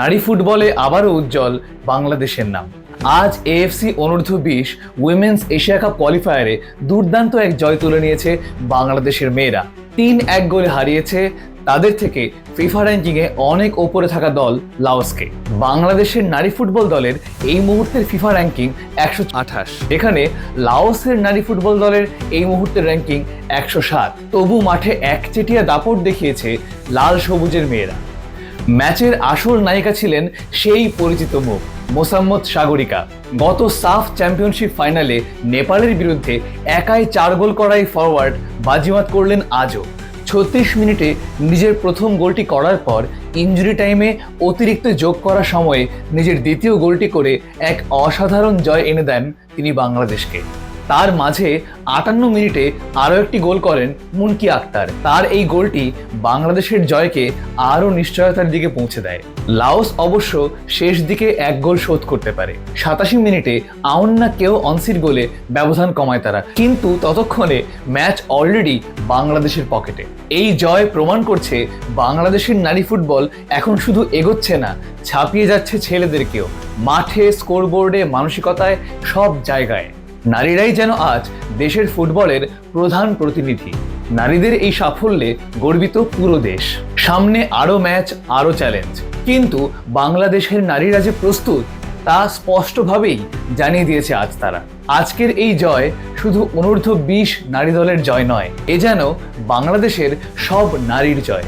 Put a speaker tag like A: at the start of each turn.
A: নারী ফুটবলে আবারও উজ্জ্বল বাংলাদেশের নাম। আজ এএফসি অনূর্ধ্ব বিশ উইমেন্স এশিয়া কাপ কোয়ালিফায়ারে দুর্দান্ত এক জয় তুলে নিয়েছে বাংলাদেশের মেয়েরা। তিন এক গোলে হারিয়েছে তাদের থেকে ফিফা র্যাঙ্কিংয়ে অনেক ওপরে থাকা দল লাওসকে। বাংলাদেশের নারী ফুটবল দলের এই মুহূর্তের ফিফা র্যাঙ্কিং একশো আঠাশ। এখানে লাওসের নারী ফুটবল দলের এই মুহূর্তের র্যাঙ্কিং একশো সাত। তবু মাঠে একচেটিয়া দাপট দেখিয়েছে লাল সবুজের মেয়েরা। ম্যাচের আসল নায়িকা ছিলেন সেই পরিচিত মুখ, মোসাম্মদ সাগরিকা। গত সাফ চ্যাম্পিয়নশিপ ফাইনালে নেপালের বিরুদ্ধে একাই চার গোল করাই ফরওয়ার্ড বাজিমাত করলেন আজও। ছত্রিশ মিনিটে নিজের প্রথম গোলটি করার পর ইঞ্জুরি টাইমে অতিরিক্ত যোগ করার সময়ে নিজের দ্বিতীয় গোলটি করে এক অসাধারণ জয় এনে দেন তিনি বাংলাদেশকে। তার মাঝে আটান্ন মিনিটে আরও একটি গোল করেন মুনকি আক্তার। তার এই গোলটি বাংলাদেশের জয়কে আরও নিশ্চয়তার দিকে পৌঁছে দেয়। লাওস অবশ্য শেষ দিকে এক গোল শোধ করতে পারে। সাতাশি মিনিটে আউন্না কেউ অনসির গোলে ব্যবধান কমায় তারা। কিন্তু ততক্ষণে ম্যাচ অলরেডি বাংলাদেশের পকেটে। এই জয় প্রমাণ করছে বাংলাদেশের নারী ফুটবল এখন শুধু এগোচ্ছে না, ছাপিয়ে যাচ্ছে ছেলেদেরকেও। মাঠে স্কোরবোর্ডে মানসিকতায় সব জায়গায়। নারীরাই যেন আজ দেশের ফুটবলের প্রধান প্রতিনিধি। নারীদের এই সাফল্যে গর্বিত পুরো দেশ। সামনে আরও ম্যাচ আরও চ্যালেঞ্জ। কিন্তু বাংলাদেশের নারীরা যে প্রস্তুত, তা স্পষ্টভাবেই জানিয়ে দিয়েছে আজ তারা। আজকের এই জয় শুধু অনূর্ধ্ব বিশ নারী দলের জয় নয়, এ যেন বাংলাদেশের সব নারীর জয়।